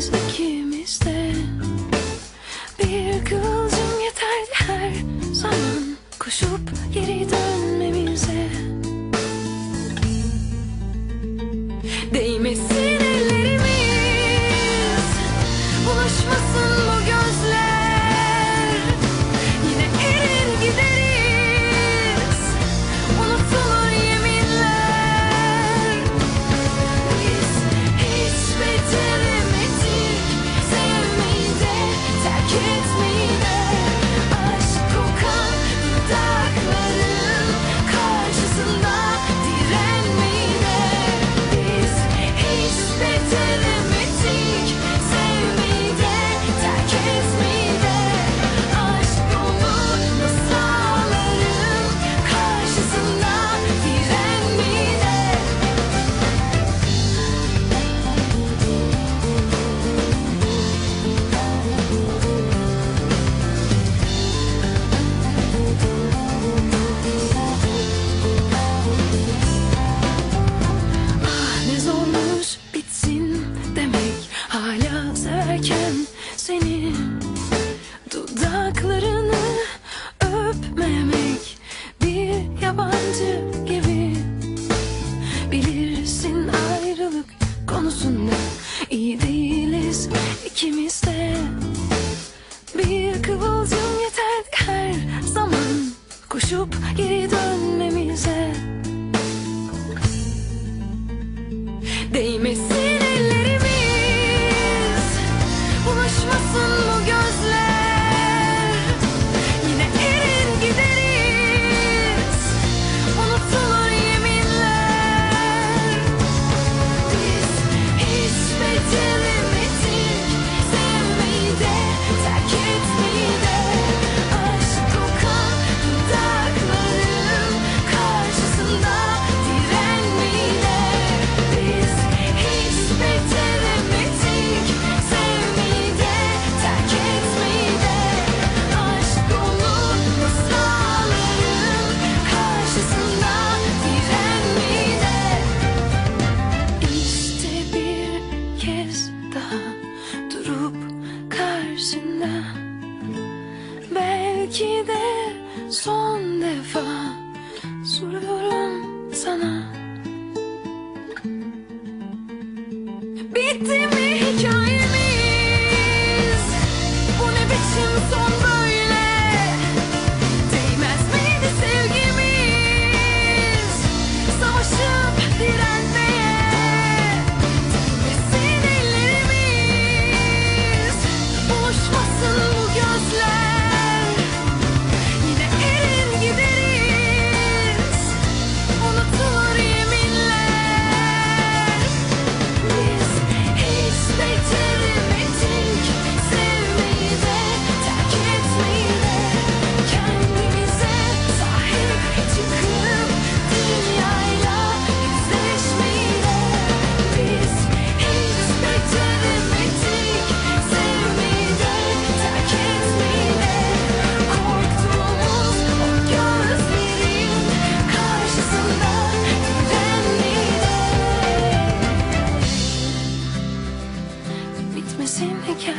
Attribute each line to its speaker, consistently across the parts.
Speaker 1: biz ikimiz de. Bir kılcım yeterdi her zaman. Koşup geri dönmemize. Değmesin ellerimiz. Bulaşmasın me. yazarken seni Dudaklarını öpmemek bir yabancı gibi. Bilirsin ayrılık konusunda iyi değiliz ikimiz de. Bir kıvılcım yeter her zaman koşup geri dönmemize. Değmesin. 혹시나? 매일 기대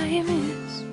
Speaker 1: time is